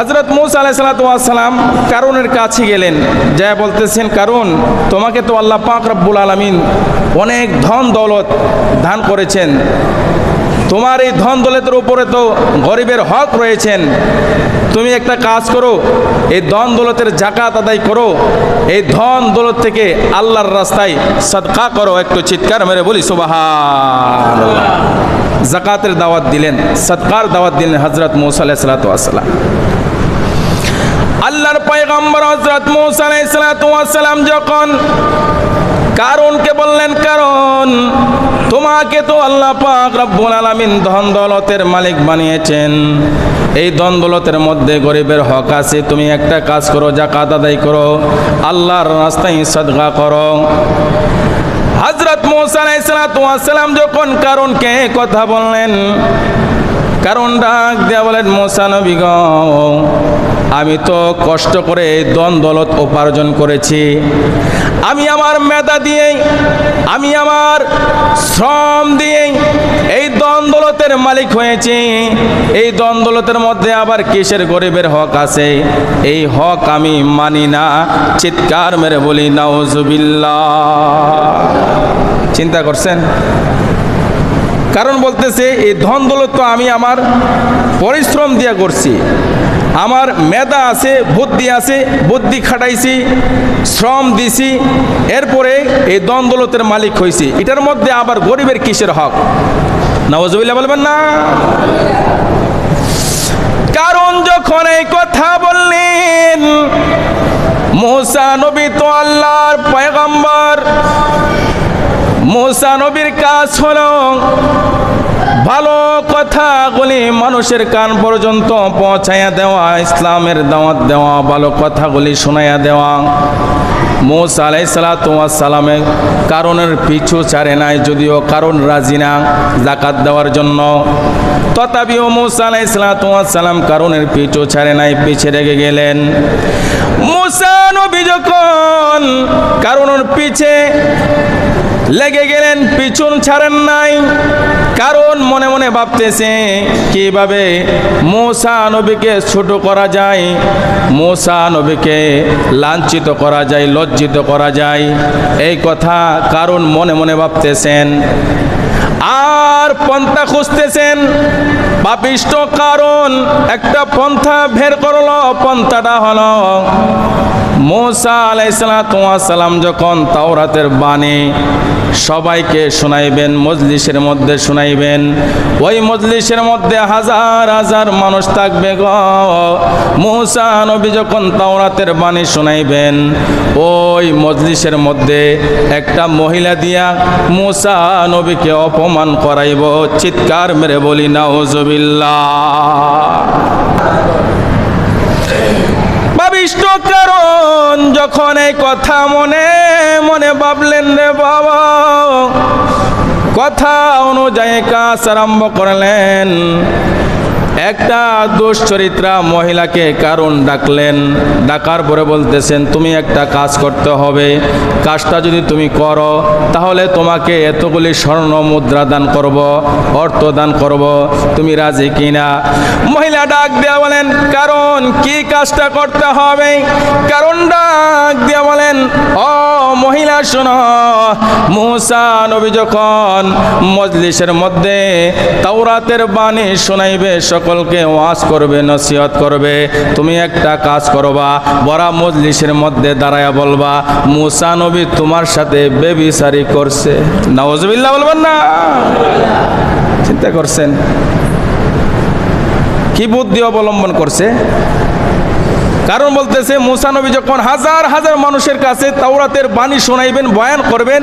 হজরত মুসা আলাইসালাম কারণের কাছে গেলেন। যা বলতেছেন কারণ তোমাকে তো আল্লাহ পাক রব্বুল আলমিন অনেক ধন দৌলত দান করেছেন। তোমার এই ধন দৌলতের উপরে তো গরিবের হক রয়েছেন। তুমি একটা কাজ করো, এই ধন দৌলতের জাকাত আদায় করো। এই ধন দৌলত থেকে আল্লাহর রাস্তায় সদকা করো। একটু চিৎকার মেরে বলি সুবাহান জাকাতের দাওয়াত দিলেন সৎকার দাওয়াত দিলেন হজরত মৌসা আলাইসালাম আল্লাহর পয়গম্বর হজরত মৌসা আলাইসালাম যখন কারণকে বললেন কারণ তোমাকে তো আল্লাহ পাক রব্বুল আলামিন ধন দৌলতের মালিক বানিয়েছেন। এই ধন দৌলতের মধ্যে গরিবের হক আছে, তুমি একটা কাজ করো জাকাত আদায় করো, আল্লাহর রাস্তায় সদগা করো। হজরত মোসালাম যখন কারণকে কথা বললেন কারণ ডাক দেয়া বলেন মোসানবী গ, আমি তো কষ্ট করে দন উপার্জন করেছি। আমি আমার মেধা দিয়ে আমি আমার শ্রম দিয়ে এই দন দলতের মালিক হয়েছি। এই দন দলতের মধ্যে আবার কিসের গরিবের হক আছে? এই হক আমি মানি না। চিৎকার মেরে বলি, নাউজুবিল্লাহ। চিন্তা করছেন? কারণ বলতেছে, এই ধন দৌলত তো আমি আমার পরিশ্রম দিয়ে করছি। আমার মেধা আছে, বুদ্ধি আছে, বুদ্ধি খাটাইছি, শ্রম দিছি, এরপরে এই ধন দৌলতের মালিক হয়েছি এটার মধ্যে আবার গরিবের কিসের হক? নওয়াজবিল্লা বলবেন না। কারণ যখন এই কথা বললেন, মোসা নবী তো আল্লাহর মোসা নবীর কাজ হলো ভালো কথাগুলি মানুষের কান পর্যন্ত পৌঁছাইয়া দেওয়া, ইসলামের দাওয়াত দেওয়া, ভালো কথাগুলি শোনাইয়া দেওয়া। মোসা আলাই সালামে কারণের পিছু ছাড়ে নাই, যদিও কারণ রাজি না জাকাত দেওয়ার জন্য। তথাপিও মোসা আলাই সালাম কারণের পিছু ছাড়ে নাই, পিছে রেগে গেলেন। মুসা নবী যখন কারণের পিছে লেগে গেলেন, পিছন ছাড়েন নাই। কারণ মনে মনে ভাবতেছে, কীভাবে মোসা নবীকে ছোট করা যায়, মোসা নবীকে লাঞ্ছিত করা যায়, লজ্জিত করা যায়। এই কথা কারণ মনে মনে ভাবতেছেন। আর পন্থা খুঁজতেছেন। পাপিষ্ট কারণ, একটা পন্থা বের করল, পন্থাটা হলো মোসা আলাইসালাম যখন তাওরাতের বাণী সবাইকে শোনাইবেন, মজলিসের মধ্যে শোনাইবেন, ওই মজলিসের মধ্যে হাজার হাজার মানুষ থাকবে গ। মোসা নবী যখন তাওরাতের বাণী শোনাইবেন, ওই মজলিসের মধ্যে একটা মহিলা দিয়া মোসা নবীকে অপমান করাইব, চিৎকার মেরে বলি নাউজবিল্লা ভাবিষ্ট কারণ, যখন এই কথা মনে মনে ভাবলেন রে বাবা, কথা অনুযায়ী কাজ আরম্ভ করলেন। একটা দুশ্চরিত্রা মহিলাকে কারণ ডাকলেন। ডাকার পরে বলতেছেন, তুমি একটা কাজ করতে হবে। কাজটা যদি তুমি করো, তাহলে তোমাকে এতগুলি স্বর্ণ মুদ্রা দান করব, অর্থ দান করব। তুমি রাজি কিনা? মহিলা ডাক দেওয়া বলেন, কারণ কি কাজটা করতে হবে? কারণ ডাক দেওয়া বলেন, ও মহিলা, শোনো। মুসা নবী যখন মজলিসের মধ্যে তাওরাতের বাণী শোনাইবে সকলকে ওয়াজ করবে, নসিহত করবে। তুমি একটা কাজ করবা, বড়া মজলিসের মধ্যে দাঁড়ায়া বলবা, মুসা নবী তোমার সাথে বেবিসারি করছে। নওয়াজবিল্লাহ বলবেন না। চিন্তা করছেন। কি বুদ্ধি অবলম্বন করছে? কারণ বলতেছে মুসানবী যখন হাজার হাজার মানুষের কাছে তাওরাতের বাণী শোনাইবেন, বয়ান করবেন,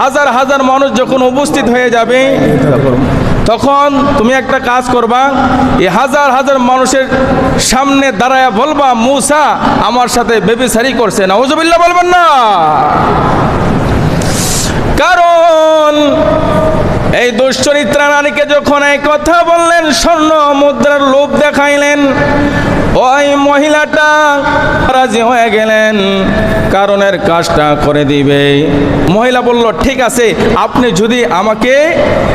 হাজার হাজার মানুষ যখন উপস্থিত হয়ে যাবে তখন তুমি একটা কাজ করবা, এই হাজার হাজার মানুষের সামনে দাঁড়ায় বলবা, মুসা আমার সাথে বেবিসারি করছে। না ওজবিল্লা বলবেন না। কারণ এই দুশ্চরিত্রা নারীকে যখন এই কথা বললেন, স্বর্ণ মুদ্রার লোভ দেখাইলেন ওই মহিলাটা রাজি হয়ে গেলেন, কারণের কাজটা করে দিবে। মহিলা বলল, ঠিক আছে, আপনি যদি আমাকে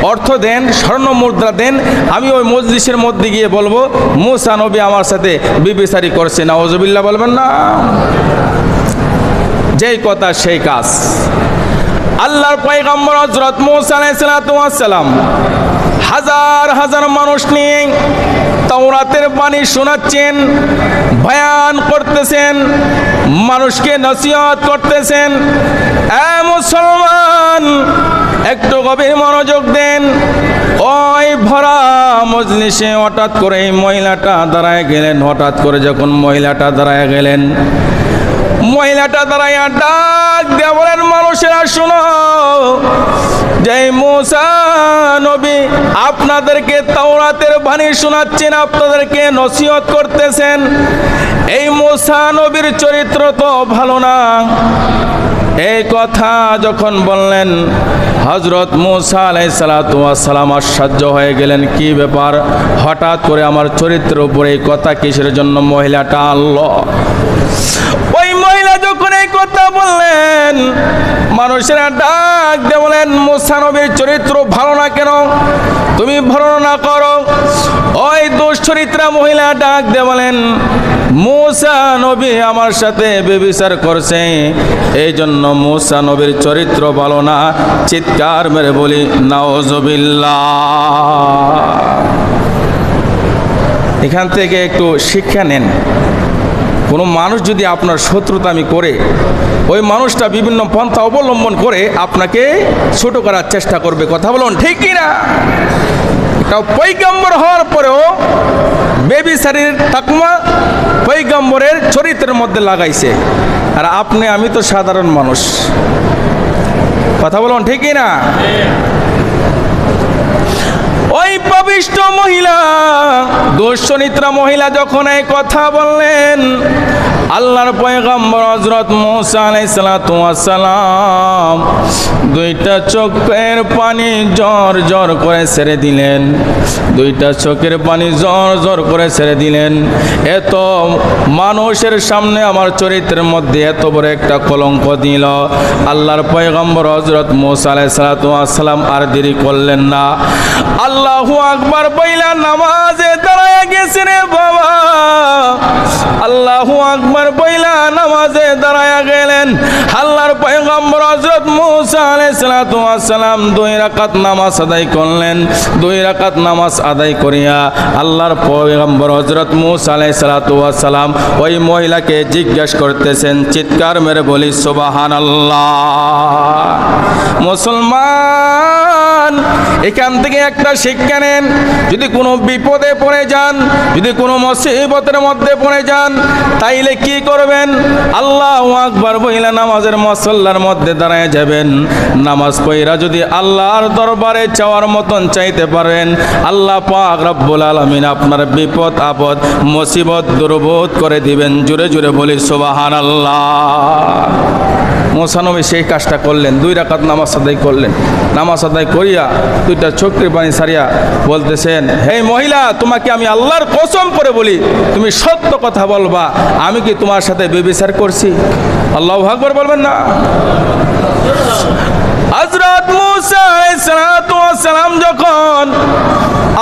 অর্থ দেন, স্বর্ণ মুদ্রা দেন, আমি ওই মজলিসের মধ্যে গিয়ে বলব, মুসা নবী আমার সাথে বিবিসারি করছে না ওজবিল্লা বলবেন না। যেই কথা সেই কাজ। আল্লাহর পয়গম্বর হজরত মুসা আলাইহিস সালাম হাজার হাজার মানুষ নিয়ে তাওরাতের বাণী শোনাচ্ছেন, বয়ান করতেছেন, মানুষকে নসিহত করতেছেন। এ মুসলমান, একটু গভীর মনোযোগ দেন। ওই ভরা মজলিসে হঠাৎ করে এই মহিলাটা দাঁড়ায় গেলেন, হঠাৎ করে যখন মহিলাটা দাঁড়ায় গেলেন মহিলাটা দাঁড়াইয়া ডাক বলেন, মানুষেরা, শোনো যে মুসা নবী আপনাদেরকে তাওরাতের বাণী শোনাচ্ছেন, আপনাদেরকে নসিহত করতেছেন, এই মুসা নবীর চরিত্র তো ভালো না। এই কথা যখন বললেন হজরত মুসা আলাই সালাম আশ্চর্য হয়ে গেলেন, কি ব্যাপার? হঠাৎ করে আমার চরিত্রের উপরে এই কথা কিসের জন্য মহিলাটা আনলো? ওই কথা বললেন, মানুষেরা ডাক দিয়ে বলেন মুসানবীর চরিত্র ভালো না কেন? তুমি ভরণা করো? ওই দুশ্চরিত্রা মহিলা ডাক দিয়ে বলেন মুসা নবী আমার সাথে বেবিচার করছে। এই জন্য মুসা নবীর চরিত্র ভালো না। চিৎকার মেরে বলি নাওজবিল্লা এখান থেকে একটু শিক্ষা নেন। কোনো মানুষ যদি আপনার শত্রুতামি করে, ওই মানুষটা বিভিন্ন পন্থা অবলম্বন করে আপনাকে ছোট করার চেষ্টা করবে, কথা বলুন ঠিক কি না এটা পৈগম্বর হওয়ার পরেও বেবি শাড়ির তাকমা পৈগম্বরের চরিত্রের মধ্যে লাগাইছে। আর আপনি, আমি তো সাধারণ মানুষ। কথা বলুন ঠিক না ওই পবিষ্ট মহিলা দুশ্চরিত্রা মহিলা যখন এই কথা বললেন আল্লাহর পয়গম্বর হজরত মৌসা আলাইসালাম দুইটা চোখের পানি জ্বর জ্বর করে ছেড়ে দিলেন। দুইটা চোখের পানি জ্বর জ্বর করে ছেড়ে দিলেন। এত মানুষের সামনে আমার চরিত্রের মধ্যে এত বড় একটা কলঙ্ক দিল। আল্লাহর পয়গম্বর হজরত মৌসা আলাইসালাম আর দেরি করলেন না। আল্লাহু আকবার বইলা নামাজে দাঁড়ায় গেছে রে বাবা। আল্লাহু আকবার বইলা নামাজে দাঁড়ায় গেলেন। আল্লাহর পয়গম্বর হযরত মুসা আলাইহিস সালাতু ওয়াস সালাম দুই রাকাত নামাজ আদায় করলেন। দুই রাকাত নামাজ আদায় করিয়া আল্লাহর পয়গম্বর হযরত মুসা আলাইহিস সালাতু ওয়াস সালাম ওই মহিলাকে জিজ্ঞেস করতেছেন, চিৎকার মেরে বলি, সুবহানাল্লাহ। মুসলমান, এখান থেকে একটা শিক্ষা নেন। যদি কোনো বিপদে পড়ে যান, যদি কোনো মুসিবতের মধ্যে পড়ে যান, তাইলে কি করবেন? আল্লাহ আকবার বইলা নামাজের মসল্লার মধ্যে দাঁড়ায় যাবেন। নামাজ পইরা যদি আল্লাহর দরবারে চাওয়ার মতন চাইতে পারেন, আল্লাহ পাক রব্বুল আলমিন আপনার বিপদ, আপদ, মুসিবত দুর্বোধ করে দিবেন। জুড়ে জুড়ে বলি সুবাহান আল্লাহ মোসানবী সেই কাজটা করলেন, দুই রাকাত নামাজ আদায় করলেন। নামাজ আদায় করিয়া দুইটা চোখের পানি সারিয়া বলতেছেন, হে মহিলা, তোমাকে আমি আল্লাহর কসম করে বলি, তুমি সত্য কথা বলবা, আমি কি তোমার সাথে বেবিচার করছি? আল্লাহ আকবর বলবেন না। হজরত সালাম যখন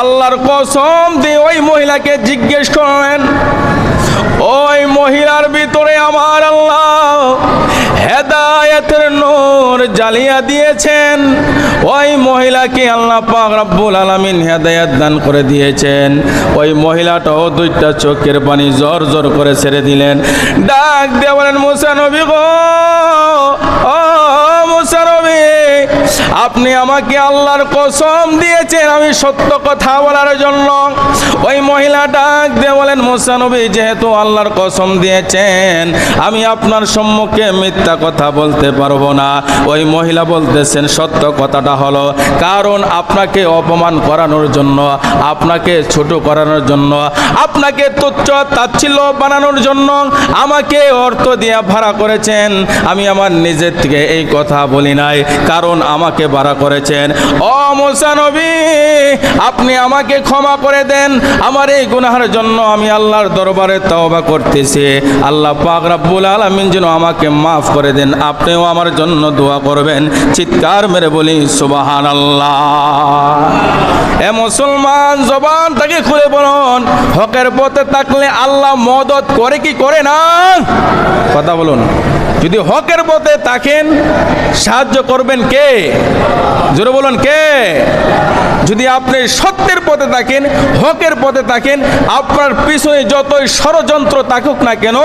আল্লাহর কসম দিয়ে ওই মহিলাকে জিজ্ঞেস করলেন, ওই মহিলার ভিতরে আমার আল্লাহ হেদায়েতের নূর জ্বালিয়া দিয়েছেন। ওই মহিলাকে আল্লাহ পাক রব্বুল আলামিন হেদায়ত দান করে দিয়েছেন। ওই মহিলাটাও দুইটা চোখের পানি জোর জোর করে ছেড়ে দিলেন। ডাক দিয়ে বলেন, মুসা নবী গো, ও আপনি আমাকে আল্লাহর কসম দিয়েছেন, আমি সত্য কথা বলার জন্য। ওই মহিলা ডাক দিয়ে বলেন, মুসা নবী, যেহেতু আল্লাহর কসম দিয়েছেন, আমি আপনার সম্মুখে মিথ্যা কথা বলতে পারব না। ওই মহিলা বলতেছেন, সত্য কথাটা হলো, কারণ আপনাকে অপমান করানোর জন্য, আপনাকে ছোট করানোর জন্য, আপনাকে তুচ্ছ তাচ্ছিল্য বানানোর জন্য আমাকে অর্থ দিয়ে ভাড়া করেছেন। আমি আমার নিজের থেকে এই কথা বলি নাই, কারণ আমার আমাকে বাড়া করেছেন। ও মোসানবী আপনি আমাকে ক্ষমা করে দেন। আমার এই গুনাহার জন্য আমি আল্লাহর দরবারে তওবা করতেছি। আল্লাহ পাক রাব্বুল আলামিন যেন আমাকে মাফ করে দেন। আপনিও আমার জন্য দোয়া করবেন। চিৎকার মেরে বলি, সুবহানাল্লাহ। এ মুসলমান জবান তাকে খুলে বলুন, হকের পথে থাকলে আল্লাহ মদত করে কি করে না? কথা বলুন। যদি হকের পথে থাকেন, সাহায্য করবেন কে? জোরে বলুন কে? যদি আপনি সত্যের পথে থাকেন, হকের পথে থাকেন, আপনার পিছনে যতই ষড়যন্ত্র থাকুক না কেন,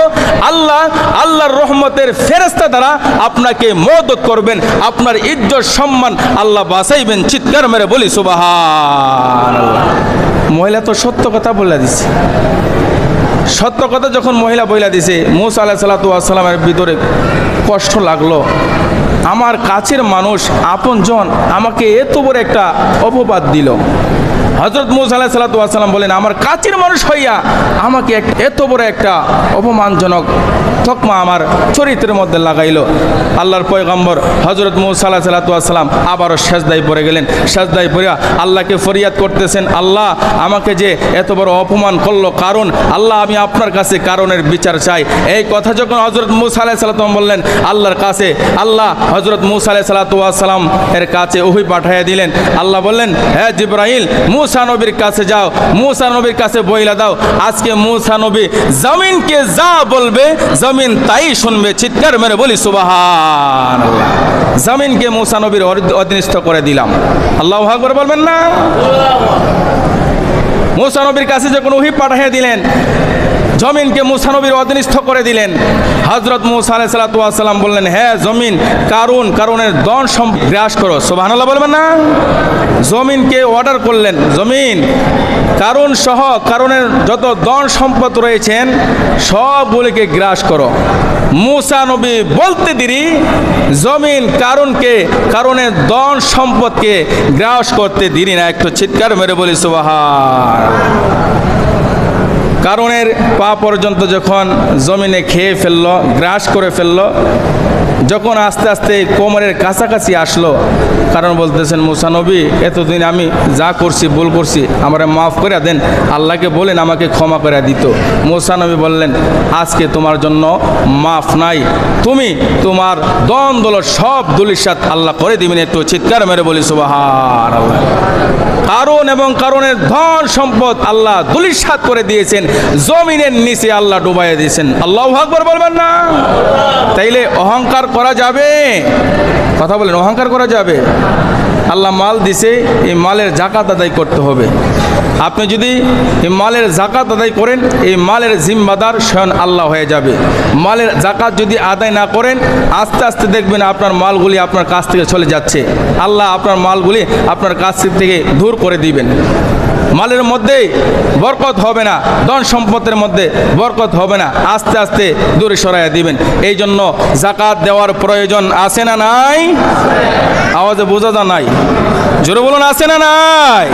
আল্লাহ, আল্লাহর রহমতের ফেরেস্তা দ্বারা আপনাকে মদত করবেন, আপনার ইজ্জত, সম্মান আল্লাহ বাঁচাইবেন, চিৎকার মেরে বলি সুবাহান মহিলা তো সত্য কথা বলে দিছে। সত্য কথা যখন মহিলা বইলা দিছে, মুসা আলাহ সাল্লাতামের ভিতরে কষ্ট লাগল। আমার কাছের মানুষ আপনজন আমাকে এত বড় একটা অপবাদ দিল। হজরত মুসা আলাহ সাল্লাতাম বলেন, আমার কাছের মানুষ হইয়া আমাকে এক- এত বড় একটা অপমানজনক তকমা আমার চরিত্রের মধ্যে লাগাইলো। আল্লাহর পয়গম্বর হজরত মুসা আলাহ সাল্লাতাম আবারও সেজদাই পড়ে গেলেন। সেজদাই পড়িয়া আল্লাহকে ফরিয়াদ করতেছেন, আল্লাহ, আমাকে যে এত বড় অপমান করল, কারণ আল্লাহ, আমি আপনার কাছে কারণের বিচার চাই। এই কথা যখন হজরত মুসা আলাহ সাল্লাম বললেন, আল্লাহর কাছে, আল্লাহ হজরত মুসা আলাহ সাল্লাম এর কাছে ওহি পাঠাইয়া দিলেন। আল্লাহ বললেন হ্যাঁ জিব্রাহিল মুসা নবীর কাছে যাও, মুসা নবীর কাছে বইলা দাও। আজকে মুসা নবী জমিনকে যা বলবে, জমিন তাই শুনবে, চিৎকার মেরে বলি সুবাহান জমিনকে মুসা নবীর অধ- অধীনস্থ করে দিলাম। আল্লাহ করে বলবেন না? মুসা নবীর কাছে যে কোনো উহি পাঠিয়ে দিলেন। জমিনকে মুসানবীর অধীনস্থ করে দিলেন। হজরত মুসা আলাই সাল্লাম বললেন হ্যাঁ জমিন, কারুন কারণের দন গ্রাস করো। সোভানাল্লাহ বলবেন না? জমিনকে অর্ডার করলেন। জমিন কারণ সহ কারণের যত দন সম্পদ রয়েছেন, সবগুলিকে গ্রাস করো। মুসা নবী বলতে দেরি, জমিন কারণকে কারণের দন সম্পদকে গ্রাস করতে দেরি না। একটু চিৎকার মেরে বলি সুবাহার কারণের পা পর্যন্ত যখন জমিনে খেয়ে ফেলল, গ্রাস করে ফেলল, যখন আস্তে আস্তে কোমরের কাছাকাছি আসলো, কারণ বলতেছেন মুসানবী এতদিন আমি যা করছি, ভুল করছি, আমার মাফ করে দেন, আল্লাহকে বলেন, আমাকে ক্ষমা করে দিত। মুসানবী বললেন, আজকে তোমার জন্য মাফ নাই। তুমি তোমার দন দোলর সব দুলিশাত আল্লাহ করে দিবেন। একটু চিৎকার মেরে বলি সুবাহার আল্লাহ কারণ এবং কারণের ধন সম্পদ আল্লাহ দুলিশাত করে দিয়েছেন। জমিনের নিচে আল্লাহ ডুবাইয়া দিয়েছেন। আল্লাহ আকবর বলবেন না। তাইলে অহংকার করা যাবে। কথা বলেন, অহংকার করা যাবে। আল্লাহ মাল দিছে, এই মালের জাকাত আদায় করতে হবে। আপনি যদি এই মালের জাকাত আদায় করেন, এই মালের জিম্মাদার স্বয়ং আল্লাহ হয়ে যাবে। মালের জাকাত যদি আদায় না করেন, আস্তে আস্তে দেখবেন আপনার মালগুলি আপনার কাছ থেকে চলে যাচ্ছে। আল্লাহ আপনার মালগুলি আপনার কাছ থেকে দূর করে দিবেন। মালের মধ্যে বরকত হবে না, ধন সম্পদের মধ্যে বরকত হবে না, আস্তে আস্তে দূরে সরাইয়া দিবেন। এই জন্য জাকাত দেওয়ার প্রয়োজন আছে না নাই? আওয়াজে বোঝা যা নাই? জোরে বলুন, আছে না নাই?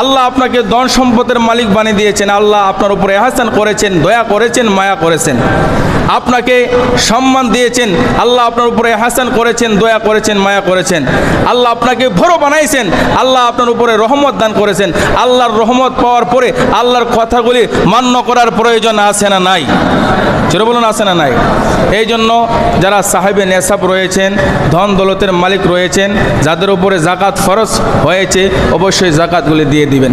আল্লাহ আপনাকে ধন সম্পদের মালিক বানিয়ে দিয়েছেন। আল্লাহ আপনার উপরে এহাসান করেছেন, দয়া করেছেন, মায়া করেছেন। আপনাকে সম্মান দিয়েছেন, আল্লাহ আপনার উপরে হাসান করেছেন, দয়া করেছেন, মায়া করেছেন। আল্লাহ আপনাকে ভরো বানাইছেন, আল্লাহ আপনার উপরে রহমত দান করেছেন। আল্লাহর রহমত পাওয়ার পরে আল্লাহর কথাগুলি মান্য করার প্রয়োজন আছে না নাই? চলে বলুন, আছে না নাই? এই জন্য যারা সাহেবে নেশাব রয়েছেন, ধন দৌলতের মালিক রয়েছেন, যাদের উপরে জাকাত ফরজ হয়েছে, অবশ্যই জাকাতগুলি দিয়ে দিবেন।